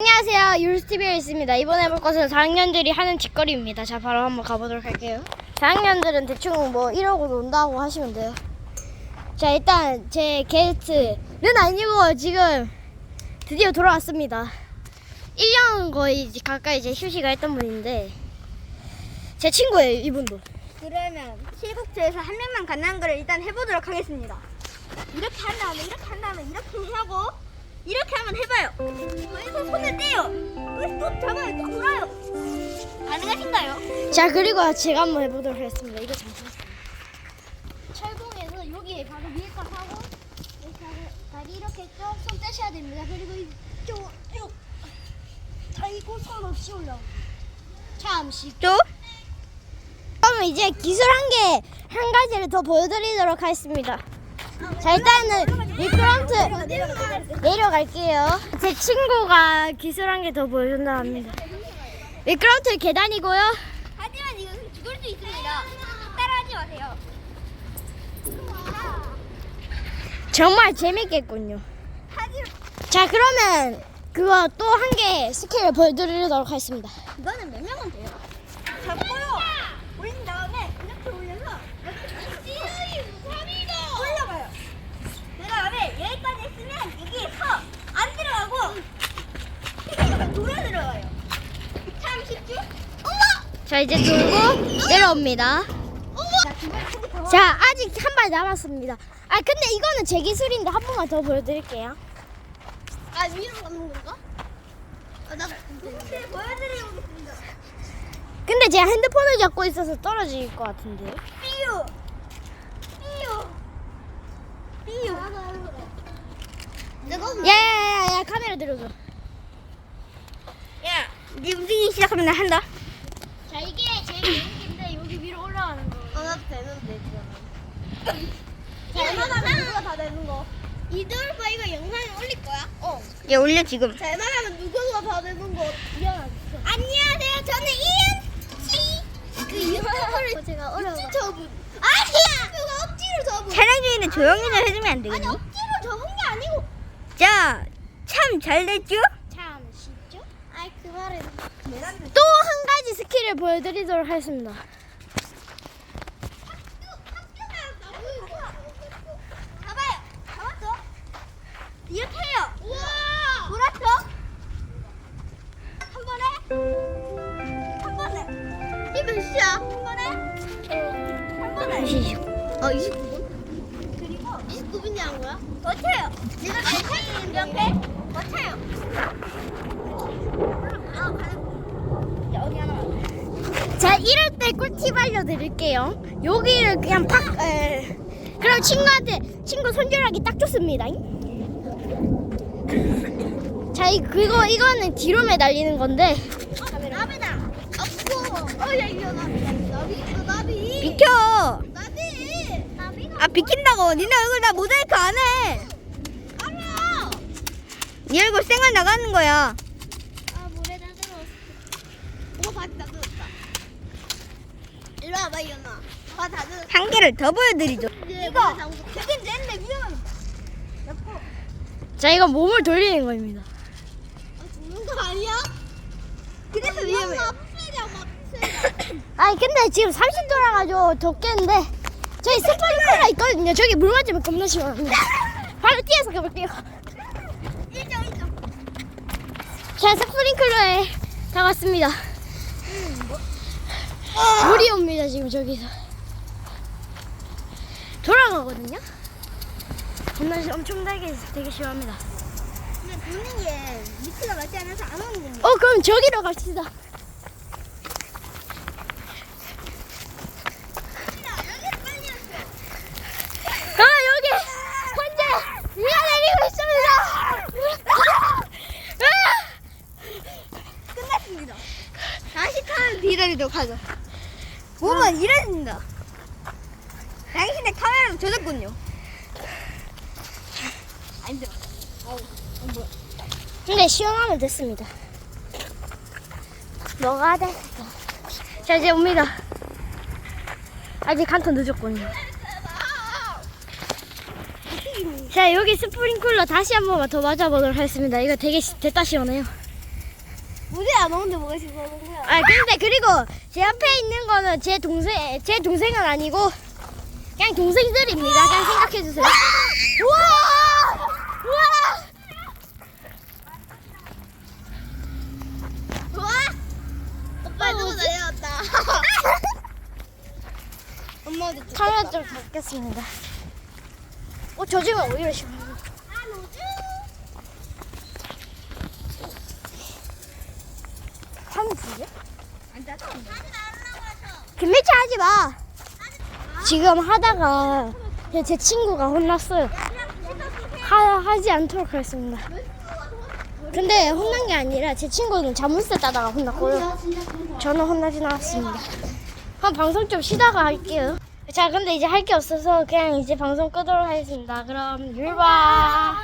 안녕하세요. 유스티비에 있습니다. 이번에 해볼 것은 4학년들이 하는 짓거리입니다. 자, 바로 한번 가보도록 할게요. 4학년들은 대충 뭐 이러고 논다고 하시면 돼요. 자, 일단 제 게스트는 아니고 지금 드디어 돌아왔습니다. 1년 거의 가까이 이제 휴식을 했던 분인데 제 친구예요, 이분도. 그러면 실국제에서 한 명만 가능한 거를 일단 해보도록 하겠습니다. 이렇게 한 다음에 이렇게 한 다음에 이렇게 하고 이렇게 한번 해봐요. 거기서 손을 떼요. 여기서 또 잡아요. 또 돌아요. 가능하신가요? 자, 그리고 제가 한번 해보도록 하겠습니다. 이거 잠시만. 철봉에서 여기 바로 위에 거 하고 이렇게 하고 다리 이렇게 쭉손 떼셔야 됩니다. 그리고 이쪽 쭉 다리고 손 없이 올라오고 잠시 쭉. 그러면 이제 기술 한 개 한 가지를 더 보여드리도록 하겠습니다. 자 일단은 미끄럼트 내려갈게요. 제 친구가 기술 한개더 보여준다 합니다. 미끄럼트 계단이고요. 하지만 이건 죽을 수 있습니다. 따라하지 마세요. 정말 재밌겠군요. 자 그러면 그거 또 한 개 스킬을 보여드리도록 하겠습니다. 이거는 몇 명은 돼요. 올린 다음에 이렇게 올려서 이렇게 올라가요. 그 다음에 여기까지 했으면 여기 서안 들어가고 이렇게 돌아 들어가요. 참 쉽죠? 엄마! 자 이제 돌고 내려옵니다. 자, 아직 한 발 남았습니다. 아 근데 이거는 제 기술인데 한 번만 더 보여드릴게요. 아, 위로 가는 건가? 아, 나 동시에 보여드리겠습니다. 근데 제가 핸드폰을 잡고 있어서 떨어질 것 같은데요. 삐요! 삐요! 삐요! 야야야야 카메라 들어줘. 야, 네 움직이기 시작하면 나 한다. 자 이게 제 개인기인데 여기 위로 나도 되는데, 그러면. 잘만 하면 누가 다 되는 거. 이들 봐, 이거 영상에 올릴 거야? 어. 얘 올려 지금. 잘만 하면 누구가 다 되는 거 미안하지. 안녕하세요, 저는 이은씨. 그 유튜브를 제가 억지 저분. 아니야! 누가 억지로 저분. 촬영 중인데 조용히 좀 해주면 안 아니, 되겠니? 억지로 저분 게 아니고. 자, 참 잘 됐죠? 참 쉽죠? 아이, 그 말은. 또 한 가지 스킬을 보여드리도록 하겠습니다. 몇 시야? 한 번에. 한 번에. 20. 어, 29분? 그리고 29분이 한 거야? 더 쳐요. 내가 괜찮은 옆에 하나. 자 이럴 때 꿀팁 알려드릴게요. 여기를 그냥 팍. 에, 그럼 친구한테 친구 손절하기 딱 좋습니다. 자 이, 그거 이거는 뒤로 매달리는 건데. 어, 야, 이거 나비다. 나비, 이거 나비. 비켜! 나비. 나비가. 아, 비킨다고. 니네 얼굴 나 모자이크 안 해. 알아. 네 얼굴 생활 나가는 거야. 아, 물에다 들었어. 오빠 바지 다 들었다. 일로 와봐, 이현아. 바다 들었어. 한 개를 더 보여드리죠. 이거 되는데 위험합니다. 몇고 자 이건 몸을 돌리는 겁니다. 아, 죽는 거 아니야? 그래서 위험해. 아프세요, 아프세요. 아니 근데 지금 30 돌아가지고 덥겠는데 저기 스프링클러 있거든요. 저기 물 맞으면 겁나 시원합니다. 바로 뛰어서 가볼게요. 자 스프링클러에 다 왔습니다. 물이 옵니다 지금 저기서 돌아가거든요. 겁나 시- 엄청나게 되게 시원합니다. 근데 보는 게 밑에가 맞지 않아서 안 오는 건데. 어 그럼 저기로 갑시다. 아 여기 혼자 비가 내리고 있습니다. 아! 끝났습니다. 다시 타는 기다리도록 하죠. 몸은 이래진다. 당신의 카메라로 젖었군요. 안 힘들어. 근데 시원하면 됐습니다. 뭐가 됐어? 자 이제 옵니다. 아직 한 턴 늦었군요. 자 여기 스프링클러 다시 한 번만 더 맞아보도록 하겠습니다. 이거 되게 시- 됐다 시원해요. 안 오는데 뭐가 있어서 그런 거야? 아 근데 그리고 제 앞에 있는 거는 제 동생 제 동생은 아니고 그냥 동생들입니다. 그냥 생각해 주세요. 우와! 우와! 좋아? 오빠 누구 달려왔다. 엄마 어디? 카메라 좀 닫겠습니다. 어, 저 지금 오히려 시원. 아 노즈. 사진 찍게? 앉아. 사진 안 김매치 하지 마. 지금 하다가 제- 제 친구가 혼났어요. 하, 하지 않도록 하겠습니다. 근데 혼난 게 아니라 제 친구는 자물쇠 따다가 혼났고요. 저는 혼나진 않았습니다. 그럼 방송 좀 쉬다가 할게요. 자, 근데 이제 할 게 없어서 그냥 이제 방송 끄도록 하겠습니다. 그럼 율바.